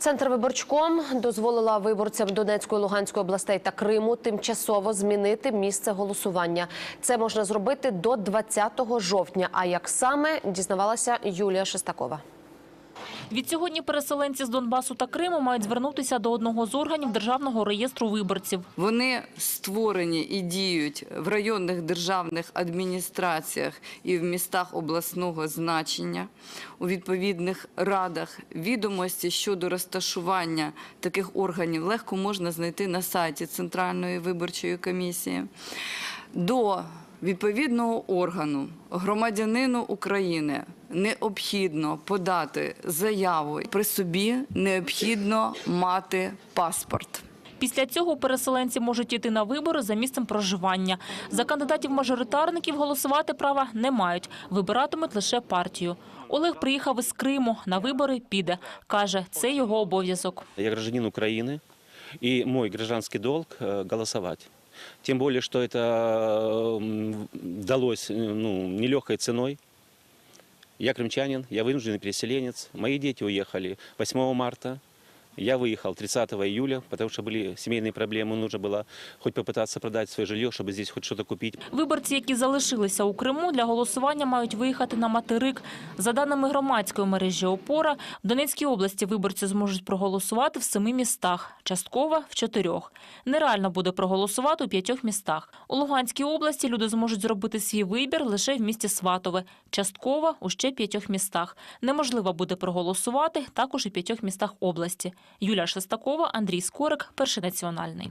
Центр виборчком дозволила виборцям Донецької, Луганської областей та Криму тимчасово змінити місце голосування. Це можна зробити до 20 жовтня. А як саме дізнавалася Юлія Шестакова. Відсьогодні переселенці з Донбасу та Криму мають звернутися до одного з органів Державного реєстру виборців. Вони створені і діють в районних державних адміністраціях і в містах обласного значення, у відповідних радах. Відомості щодо розташування таких органів легко можна знайти на сайті Центральної виборчої комісії. До відповідного органу громадянину України необхідно подати заяву. При собі необхідно мати паспорт. Після цього переселенці можуть іти на вибори за місцем проживання. За кандидатів-мажоритарників голосувати права не мають. Вибиратимуть лише партію. Олег приїхав із Криму. На вибори піде. Каже, це його обов'язок. Я гражданин Украины, и мой гражданский долг э, голосовать. Тем более, что это м, далось э, ну, нелегкой ценой. Я крымчанин, я вынужденный переселенец. Мои дети уехали 8 марта. Я выехал 30 июля, потому что были семейные проблемы. Нужно было хоть попытаться продать свое жилье, чтобы здесь хоть что-то купить. Виборці, які залишилися у Криму, для голосування мають виїхати на материк. За даними громадської мережі «Опора», в Донецькій області виборці зможуть проголосувати в семи містах, частково – в чотирьох. Нереально буде проголосувати у п'ятьох містах. У Луганській області люди зможуть зробити свій вибір лише в місті Сватове, частково – у ще п'ятьох містах. Неможливо буде проголосувати також у п'ятьох містах області. Юлія Шестакова, Андрій Скорик, Перший національний.